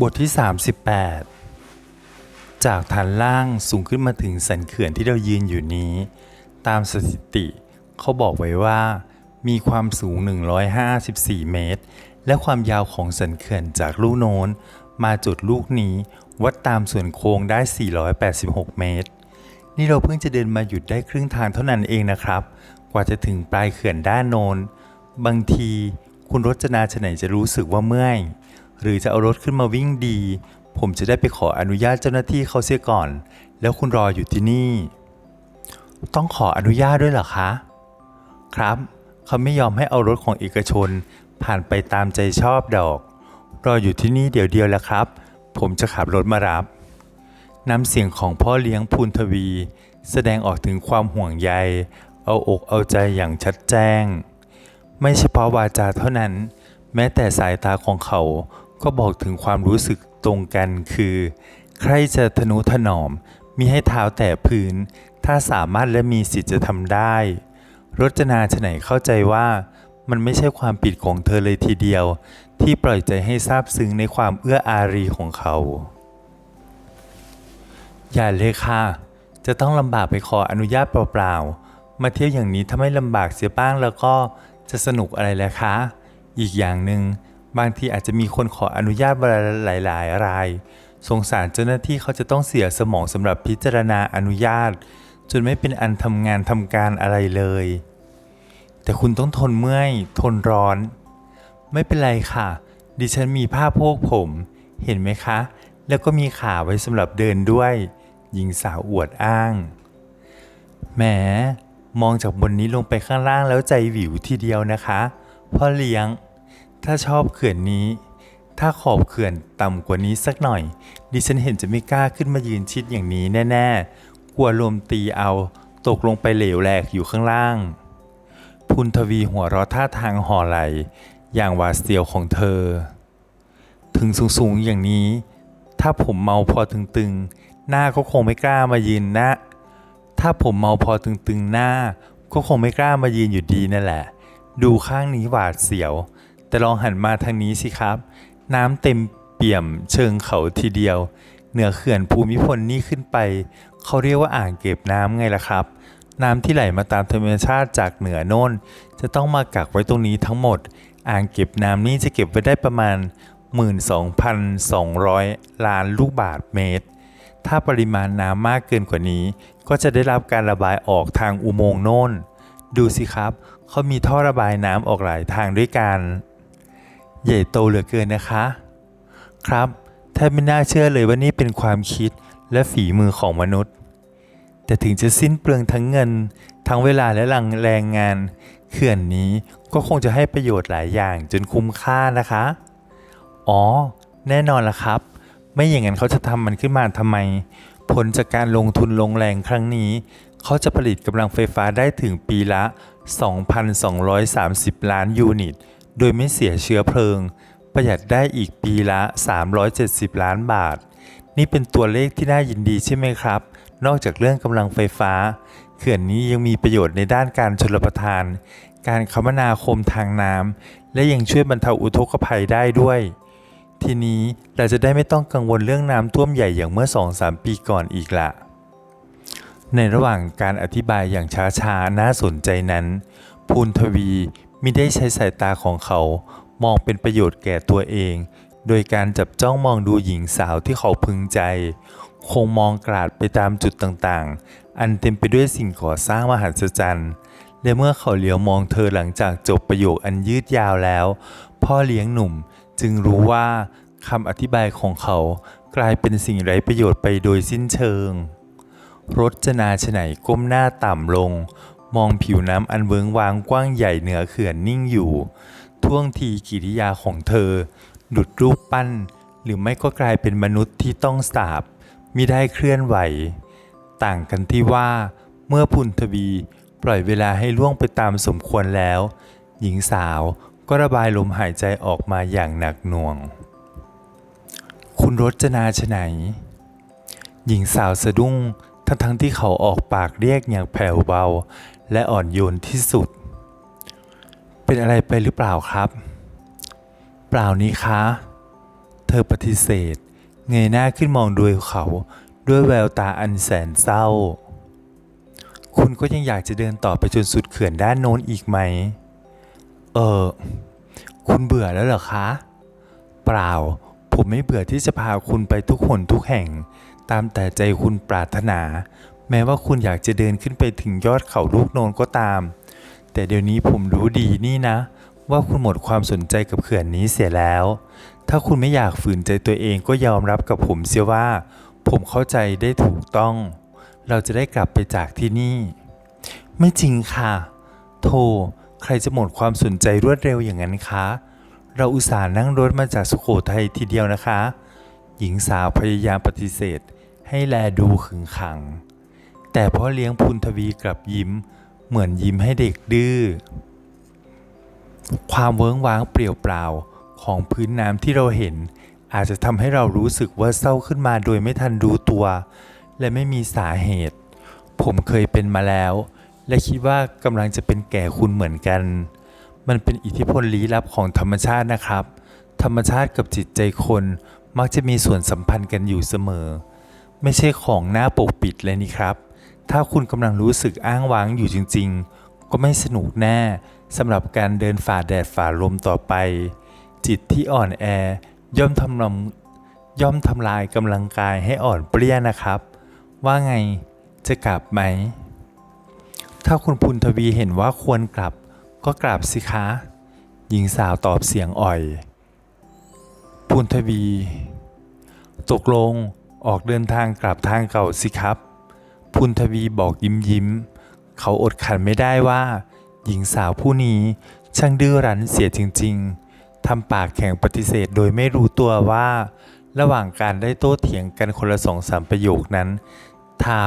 บทที่ 38 จากฐานล่างสูงขึ้นมาถึงสันเขื่อนที่เรายืนอยู่นี้ ตามสถิติเขาบอกไว้ว่า มีความสูง 154 เมตร และความยาวของสันเขื่อนจากลูกโน้น มาจุดลูกนี้วัดตามส่วนโค้งได้ 486 เมตร นี่เราเพิ่งจะเดินมาหยุดได้ครึ่งทางเท่านั้นเองนะครับ กว่าจะถึงปลายเขื่อนด้านโน้น บางทีคุณรจนาชไหนจะรู้สึกว่าเมื่อย หรือจะเอารถขึ้นมาวิ่งดี ผมจะได้ไปขออนุญาตเจ้าหน้าที่เขาเสียก่อน แล้วคุณรออยู่ที่นี่ ต้องขออนุญาตด้วยเหรอคะ ครับ เขาไม่ยอมให้เอารถของเอกชน ผ่านไปตามใจชอบดอก รออยู่ที่นี่เดี๋ยวเดียวแหละครับ ผมจะขับรถมารับ น้ำเสียงของพ่อเลี้ยงพูนทวี แสดงออกถึงความห่วงใย เอาอกเอาใจอย่างชัดแจ้ง ไม่เฉพาะวาจาเท่านั้น แม้แต่สายตาของเขา ก็บอกถึงความรู้สึกตรงกันคือ ใครจะทนุถนอมมีให้เท้าแตะพื้น ถ้าสามารถและมีสิทธิ์จะทำได้ รจนาฉไหนเข้าใจว่า มันไม่ใช่ความผิดของเธอเลยทีเดียว ที่ปล่อยใจให้ซาบซึ้งในความเอื้ออารีของเขา อย่าเลยค่ะ จะต้องลำบากไปขออนุญาตเปล่าๆ มาเที่ยวอย่างนี้ถ้าไม่ลำบากเสียบ้างแล้วก็จะสนุกอะไรแหละคะ อีกอย่างหนึ่ง บางทีอาจจะมีคนขออนุญาตเวลาหลาย ๆ ราย สงสารเจ้าหน้าที่เขาจะต้องเสียสมองสำหรับพิจารณาอนุญาต จนไม่เป็นอันทำงานทำการอะไรเลย แต่คุณต้องทนเมื่อย ทนร้อน ไม่เป็นไรค่ะ ดิฉันมีผ้าโพกผม เห็นไหมคะ แล้วก็มีขาไว้สำหรับเดินด้วย หญิงสาวอวดอ้าง แหม มองจากบนนี้ลงไปข้างล่างแล้วใจหวิวทีเดียวนะคะ พ่อเลี้ยง ถ้าชอบเขื่อนนี้ ถ้าขอบเขื่อนต่ำกว่านี้สักหน่อย ดิฉันเห็นจะไม่กล้าขึ้นมายืนชิดอย่างนี้แน่ๆ กลัวลมตีเอา ตกลงไปเหลวแหลกอยู่ข้างล่าง พุนทวีหัวเราะท่าทางห่อไหล อย่างหวาดเสียวของเธอ ถึงสูงๆอย่างนี้ ถ้าผมเมาพอตึงๆ หน้าก็คงไม่กล้ามายืนน้าถ้าผมเมาพอตึงๆหน้า ก็คงไม่กล้ามายืนอยู่ดีนั่นแหละ ดูข้างนี้หวาดเสียว แต่ลองหันมาทางนี้สิครับ น้ำเต็มเปี่ยมเชิงเขาทีเดียว เหนือเขื่อนภูมิพลนี่ขึ้นไป เขาเรียกว่าอ่างเก็บน้ำไงล่ะครับ น้ำที่ไหลมาตามธรรมชาติจากเหนือโน่น จะต้องมากักไว้ตรงนี้ทั้งหมด อ่างเก็บน้ำนี่จะเก็บไว้ได้ประมาณ 12,200 ล้านลูกบาศก์เมตร ถ้าปริมาณน้ำมากเกินกว่านี้ ก็จะได้รับการระบายออกทางอุโมงค์โน่น ดูสิครับ เขามีท่อระบายน้ำออกหลายทางด้วยกัน ใหญ่โตเหลือเกินนะคะ ครับแทบไม่น่าเชื่อเลยว่านี่เป็นความคิดและฝีมือของมนุษย์ แต่ถึงจะสิ้นเปลืองทั้งเงิน ทั้งเวลาและแรงแรงงาน เขื่อนนี้ก็คงจะให้ประโยชน์หลายอย่างจนคุ้มค่านะคะ อ๋อ แน่นอนละครับ ไม่อย่างนั้นเขาจะทำมันขึ้นมาทำไม ผลจากการลงทุนลงแรงครั้งนี้ เขาจะผลิตกำลังไฟฟ้าได้ถึงปีละ 2,230 ล้านยูนิต โดยไม่เสียเชื้อเพลิง ประหยัดได้อีกปีละ 370 ล้านบาท นี่เป็นตัวเลขที่น่ายินดีใช่ไหมครับ นอกจากเรื่องกำลังไฟฟ้า เขื่อนนี้ยังมีประโยชน์ในด้านการชลประทาน การคมนาคมทางน้ำและยังช่วยบรรเทาอุทกภัยได้ด้วย ทีนี้เราจะได้ไม่ต้องกังวลเรื่องน้ำท่วมใหญ่อย่างเมื่อ 2-3 ปีก่อนอีกละในระหว่างการอธิบายอย่างช้าๆ น่าสนใจนั้น ภูนทวี มิได้ใช้สายตาของเขามองเป็นประโยชน์แก่ตัวเอง โดยการจับจ้องมองดูหญิงสาวที่เขาพึงใจ คงมองกราดไปตามจุดต่างๆ อันเต็มไปด้วยสิ่งก่อสร้างมหัศจรรย์ และเมื่อเขาเหลียวมองเธอหลังจากจบประโยคอันยืดยาวแล้ว พ่อเลี้ยงหนุ่มจึงรู้ว่าคำอธิบายของเขากลายเป็นสิ่งไร้ประโยชน์ไปโดยสิ้นเชิง รจนาฉไหนก้มหน้าต่ำลง มองผิวน้ำอันเวิงวางกว้างใหญ่เหนือเขื่อนนิ่งอยู่ ท่วงทีกิริยาของเธอ ดุดรูปปั้น หรือไม่ก็กลายเป็นมนุษย์ที่ต้องสาบมิได้เคลื่อนไหว ต่างกันที่ว่า เมื่อพุนทวีปล่อยเวลาให้ล่วงไปตามสมควรแล้ว หญิงสาวก็ระบายลมหายใจออกมาอย่างหนักหน่วง คุณรจนาฉไหน หญิงสาวสะดุ้งทั้งทั้งที่เขาออกปากเรียกอย่างแผ่วเบา และอ่อนโยนที่สุด เป็นอะไรไปหรือเปล่าครับ เปล่านี้คะ เธอปฏิเสธ เงยหน้าขึ้นมองดูเขาด้วยแววตาอันแสนเศร้า คุณก็ยังอยากจะเดินต่อไปจนสุดเขื่อนด้านโน้นอีกไหม เออ คุณเบื่อแล้วเหรอคะ เปล่า ผมไม่เบื่อที่จะพาคุณไปทุกหนทุกแห่ง ตามแต่ใจคุณปรารถนา แม้ว่าคุณอยากจะเดินขึ้นไปถึงยอดเขาลูกโนนก็ตาม แต่เดี๋ยวนี้ผมรู้ดีนี่นะ ว่าคุณหมดความสนใจกับเขื่อนนี้เสียแล้ว ถ้าคุณไม่อยากฝืนใจตัวเองก็ยอมรับกับผมเสียว่า ผมเข้าใจได้ถูกต้อง เราจะได้กลับไปจากที่นี่ ไม่จริงค่ะโธ่ใครจะหมดความสนใจรวดเร็วอย่างนั้นคะ เราอุตส่าห์นั่งรถมาจากสุโขทัยทีเดียวนะคะ หญิงสาวพยายามปฏิเสธ ให้แลดูขึงขัง แต่พ่อเลี้ยงพุนทวีกลับยิ้ม เหมือนยิ้มให้เด็กดื้อ ความเวิ้งว้างเปลี่ยวเปล่าของพื้นน้ำที่เราเห็น อาจจะทำให้เรารู้สึกว่าเศร้าขึ้นมาโดยไม่ทันรู้ตัว และไม่มีสาเหตุ ผมเคยเป็นมาแล้ว และคิดว่ากำลังจะเป็นแก่คุณเหมือนกัน มันเป็นอิทธิพลลี้ลับของธรรมชาตินะครับ ธรรมชาติกับจิตใจคนมักจะมีส่วนสัมพันธ์กันอยู่เสมอ ไม่ใช่ของหน้าปกปิดเลยนี่ครับ ถ้าคุณกำลังรู้สึกอ้างว้างอยู่จริงๆ ก็ไม่สนุกแน่สำหรับการเดินฝ่าแดดฝ่าลมต่อไป จิตที่อ่อนแอย่อมทำลำย่อมทำลายกำลังกายให้อ่อนเปรี้ยนะครับ ว่าไงจะกลับไหม ถ้าคุณพุนทวีเห็นว่าควรกลับ ก็กลับสิคะ หญิงสาวตอบเสียงอ่อย พุนทวี ตกลงออกเดินทางกลับทางเก่าสิครับ พุนทวีบอกยิ้มยิ้ม เขาอดขันไม่ได้ว่า หญิงสาวผู้นี้ช่างดื้อรั้นเสียจริง ๆทำปากแข็งปฏิเสธโดยไม่รู้ตัวว่า ระหว่างการได้โต้เถียงกันคนละสองสามประโยคนั้น เท้า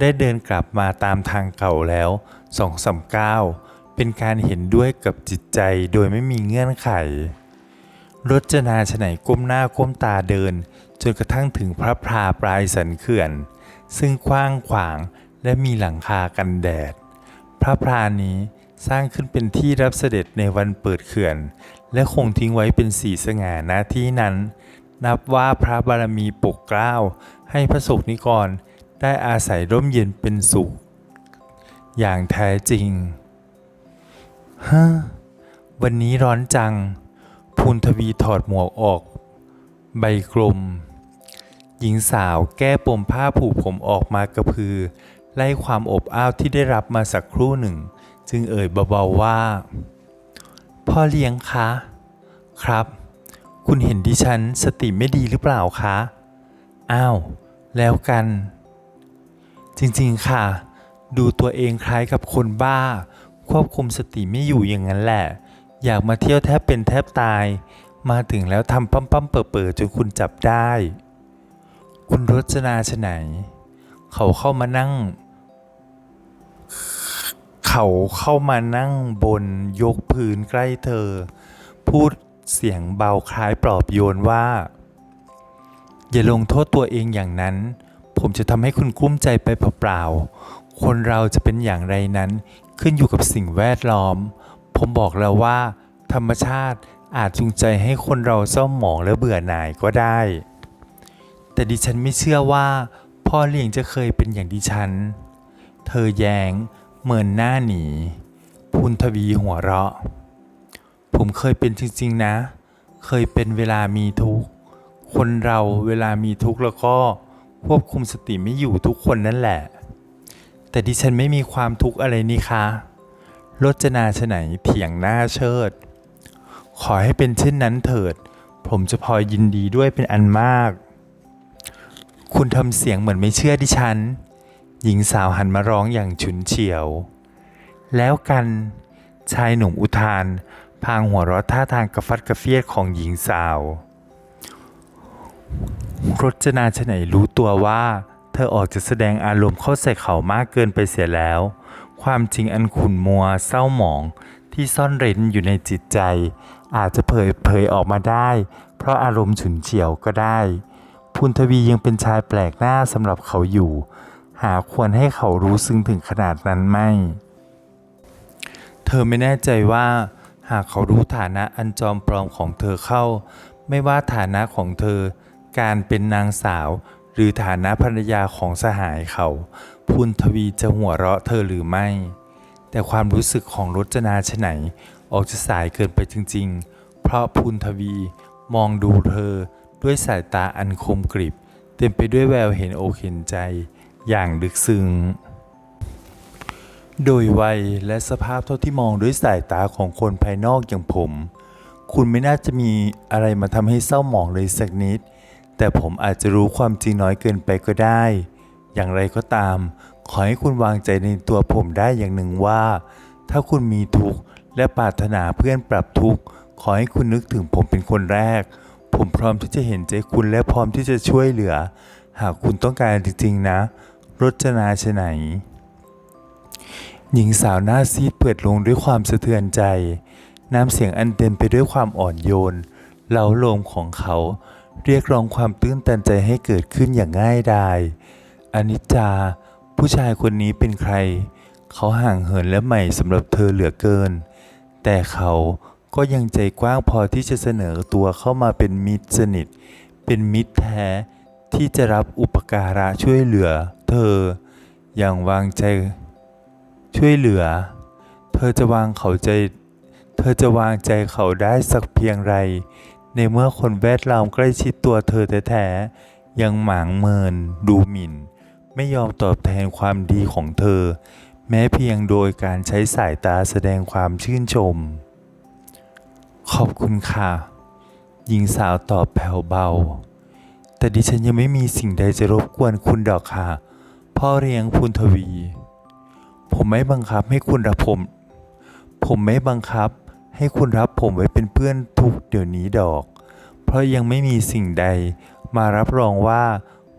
ได้เดินกลับมาตามทางเก่าแล้วสองสามก้าวเป็นการเห็นด้วยกับจิตใจโดยไม่มีเงื่อนไขรจนาฉไหนก้มหน้าก้มตาเดิน จนกระทั่งถึงพระพราปลายสันเขื่อน ซึ่งกว้างขวางและมีหลังคากันแดด พระพรานี้สร้างขึ้นเป็นที่รับเสด็จในวันเปิดเขื่อน และคงทิ้งไว้เป็นสีสง่าหน้าที่นั้น นับว่าพระบารมีปกเกล้า ให้พระสงฆ์นิกรได้อาศัยร่มเย็นเป็นสุข อย่างแท้จริงฮะวันนี้ร้อนจัง พูนทวีถอดหมวกออก ใบกลม หญิงสาวแก้ปมผ้าผูกผมออกมากระพือ ไล่ความอบอ้าวที่ได้รับมาสักครู่หนึ่ง จึงเอ่ยเบาๆว่า พ่อเลี้ยงคะ ครับ คุณเห็นดิฉันสติไม่ดีหรือเปล่าคะ อ้าว แล้วกัน จริงๆค่ะ ดูตัวเองคล้ายกับคนบ้า ควบคุมสติไม่อยู่อย่างนั้นแหละ อยากมาเที่ยวแทบเป็นแทบตาย มาถึงแล้วทำปั๊มปั๊มๆเปิดๆจนคุณจับได้ คุณรจนาชไหน เขาเข้ามานั่ง เขาเข้ามานั่งบนยกพื้นใกล้เธอ พูดเสียงเบาคล้ายปลอบโยนว่า อย่าลงโทษตัวเองอย่างนั้น ผมจะทำให้คุณกุ้มใจไปเปล่าๆคนเราจะเป็นอย่างไรนั้น ขึ้นอยู่กับสิ่งแวดล้อม ผมบอกแล้วว่า ธรรมชาติอาจจูงใจให้คนเราเศร้าหมองและเบื่อหน่ายก็ได้ แต่ดิฉันไม่เชื่อว่าพ่อเลี้ยงจะเคยเป็นอย่างดิฉัน เธอแยงเมินหน้าหนีพุนทวีหัวเราะ ผมเคยเป็นจริงๆนะ เคยเป็นเวลามีทุกข์ คนเราเวลามีทุกข์แล้วก็ควบคุมสติไม่อยู่ทุกคนนั่นแหละ แต่ดิฉันไม่มีความทุกข์อะไรนี่คะรจนาชไหนเถียงหน้าเชิด ขอให้เป็นเช่นนั้นเถิด ผมจะพอยินดีด้วยเป็นอันมาก คุณทำเสียงเหมือนไม่เชื่อดิฉัน หญิงสาวหันมาร้องอย่างฉุนเฉียว แล้วกัน ชายหนุ่มอุทาน พางหัวเราะท่าทางกระฟัดกระเฟียดของหญิงสาวรจนาชไหนรู้ตัวว่า เธอออกจะแสดงอารมณ์เข้าใส่เขามากเกินไปเสียแล้ว ความจริงอันขุ่นมัวเศร้าหมองที่ซ่อนเร้นอยู่ในจิตใจ อาจจะเผยเผยออกมาได้ เพราะอารมณ์ฉุนเฉียวก็ได้ พุนทวียังเป็นชายแปลกหน้าสำหรับเขาอยู่ หาควรให้เขารู้ซึ้งถึงขนาดนั้นไม่ เธอไม่แน่ใจว่า หากเขารู้ฐานะอันจอมปลอมของเธอเข้า ไม่ว่าฐานะของเธอ การเป็นนางสาว หรือฐานะภรรยาของสหายเขาพุนทวีจะหัวเราะเธอหรือไม่ แต่ความรู้สึกของรจนาชไหนออกจะสายเกินไปจริง ๆ เพราะพุนทวีมองดูเธอ ด้วยสายตาอันคมกริบ เต็มไปด้วยแววเห็นอกเห็นใจอย่างลึกซึ้ง โดยวัยและสภาพเท่าที่มองด้วยสายตาของคนภายนอกอย่างผม คุณไม่น่าจะมีอะไรมาทำให้เศร้าหมองเลยสักนิด แต่ผมอาจจะรู้ความจริงน้อยเกินไปก็ได้ อย่างไรก็ตาม ขอให้คุณวางใจในตัวผมได้อย่างหนึ่งว่า ถ้าคุณมีทุกข์และปรารถนาเพื่อนปรับทุกข์ขอให้คุณนึกถึงผมเป็นคนแรก ผมพร้อมที่จะเห็นใจคุณและพร้อมที่จะช่วยเหลือ หากคุณต้องการจริงๆนะ รจนาชไหน หญิงสาวหน้าซีดเปิดลงด้วยความสะเทือนใจ น้ำเสียงอันเต็มไปด้วยความอ่อนโยนเล้าโลมของเขา เรียกร้องความตื้นตันใจให้เกิดขึ้นอย่างง่ายดายอนิจจา ผู้ชายคนนี้เป็นใคร เขาห่างเหินและใหม่สำหรับเธอเหลือเกิน แต่เขา ก็ยังใจกว้างพอที่จะเสนอตัวเข้ามาเป็นมิตรสนิท เป็นมิตรแท้ที่จะรับอุปการะช่วยเหลือ เธอ อย่างวางใจช่วยเหลือ เธอจะวางเขาใจ เธอจะวางใจเขาได้สักเพียงไร ในเมื่อคนแวดล้อมใกล้ชิดตัวเธอแท้ๆยังหมางเมิน ดูหมิ่น ไม่ยอมตอบแทนความดีของเธอ แม้เพียงโดยการใช้สายตาแสดงความชื่นชม ขอบคุณค่ะ หญิงสาวตอบแผ่วเบา แต่ดิฉันยังไม่มีสิ่งใดจะรบกวนคุณดอกค่ะ พ่อเลี้ยงพุนทวี ผมไม่บังคับให้คุณรับผม ผมไม่บังคับให้คุณรับผมไว้เป็นเพื่อนทุกเดี๋ยวนี้ดอก เพราะยังไม่มีสิ่งใดมารับรองว่า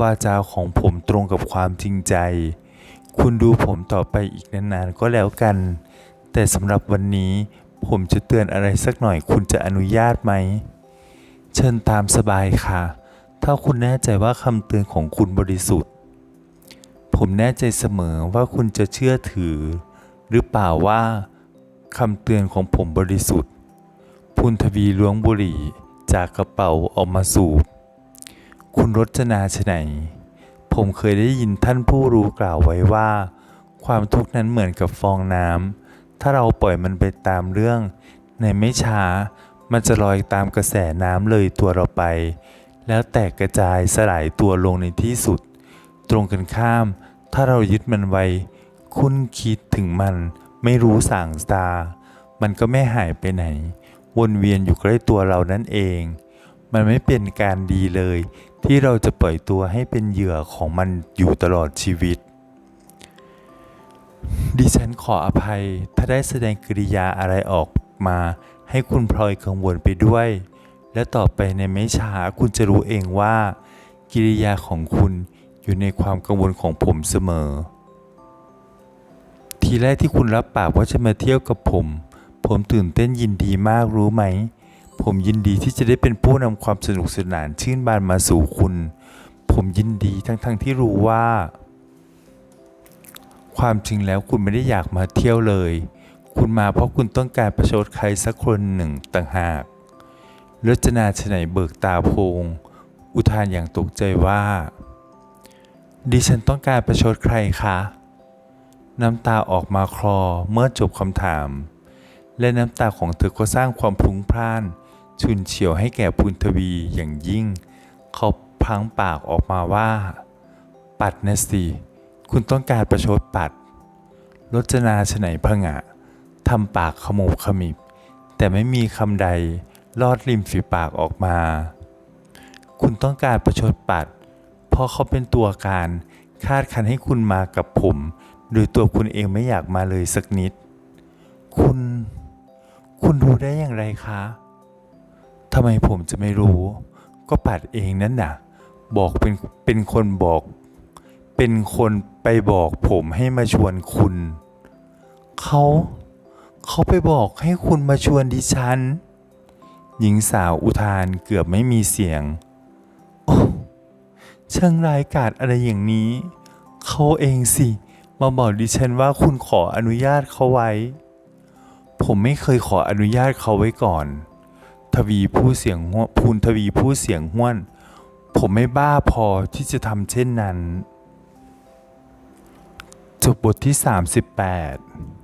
วาจาของผมตรงกับความจริงใจ คุณดูผมต่อไปอีกนานๆก็แล้วกัน แต่สำหรับวันนี้ ผมจะเตือนอะไรสักหน่อยคุณจะอนุญาตไหม เชิญตามสบายค่ะ ถ้าคุณแน่ใจว่าคำเตือนของคุณบริสุทธิ์ ผมแน่ใจเสมอว่าคุณจะเชื่อถือ หรือเปล่าว่าคำเตือนของผมบริสุทธิ์ พุนทวีล้วงบุหรี่จากกระเป๋าออกมาสูบ คุณรจนาชไหน ผมเคยได้ยินท่านผู้รู้กล่าวไว้ว่า ความทุกข์นั้นเหมือนกับฟองน้ำ ถ้าเราปล่อยมันไปตามเรื่อง ในไม่ช้า มันจะลอยตามกระแสน้ำเลยตัวเราไป แล้วแตกกระจายสลายตัวลงในที่สุด ตรงกันข้าม ถ้าเรายึดมันไว้ คุณคิดถึงมัน ไม่รู้สั่งตา มันก็ไม่หายไปไหน วนเวียนอยู่ใกล้ตัวเรานั่นเอง มันไม่เป็นการดีเลย ที่เราจะปล่อยตัวให้เป็นเหยื่อของมันอยู่ตลอดชีวิต ดิฉันขออภัย ถ้าได้แสดงกิริยาอะไรออกมาให้คุณพลอยกังวลไปด้วย และต่อไปในไม่ช้าคุณจะรู้เองว่า กิริยาของคุณอยู่ในความกังวลของผมเสมอ ทีแรกที่คุณรับปากว่าจะมาเที่ยวกับผม ผมตื่นเต้นยินดีมากรู้ไหม ผมยินดีที่จะได้เป็นผู้นำความสนุกสนานชื่นบานมาสู่คุณ ผมยินดีทั้งๆทที่รู้ว่า ความจริงแล้วคุณไม่ได้อยากมาเที่ยวเลย คุณมาเพราะคุณต้องการประชดใครสักคนหนึ่งต่างหากรจนาชไหนเบิกตาโพง อุทานอย่างตกใจว่า ดิฉันต้องการประชดใครคะ น้ำตาออกมาคลอเมื่อจบคำถาม และน้ำตาของเธอก็สร้างความพลุ้งพล่าน ชุนเฉียวให้แก่พุนทวีอย่างยิ่ง เขาพังปากออกมาว่า ปัดนะสิ คุณต้องการประชดปัดรจนาฉไหนพงะทำปากขมุบขมิบ แต่ไม่มีคำใดลอดริมฝีปากออกมา คุณต้องการประชดปัด เพราะเขาเป็นตัวการคาดคันให้คุณมากับผม โดยตัวคุณเองไม่อยากมาเลยสักนิด คุณ คุณรู้ได้อย่างไรคะทำไมผมจะไม่รู้ ก็ปัดเองนั่นน่ะ บอกเป็นเป็นคนบอก เป็นคนไปบอกผมให้มาชวนคุณ เขาเขาไปบอกให้คุณมาชวนดิฉัน หญิงสาวอุทานเกือบไม่มีเสียง โอ้ช่างรายกาจอะไรอย่างนี้ เขาเองสิ มาบอกดิฉันว่าคุณขออนุญาตเขาไว้ ผมไม่เคยขออนุญาตเขาไว้ก่อน ทวีผู้เสียงห้วนภูลทวีผู้เสียงห้วน ผมไม่บ้าพอที่จะทำเช่นนั้น จบบทที่ 38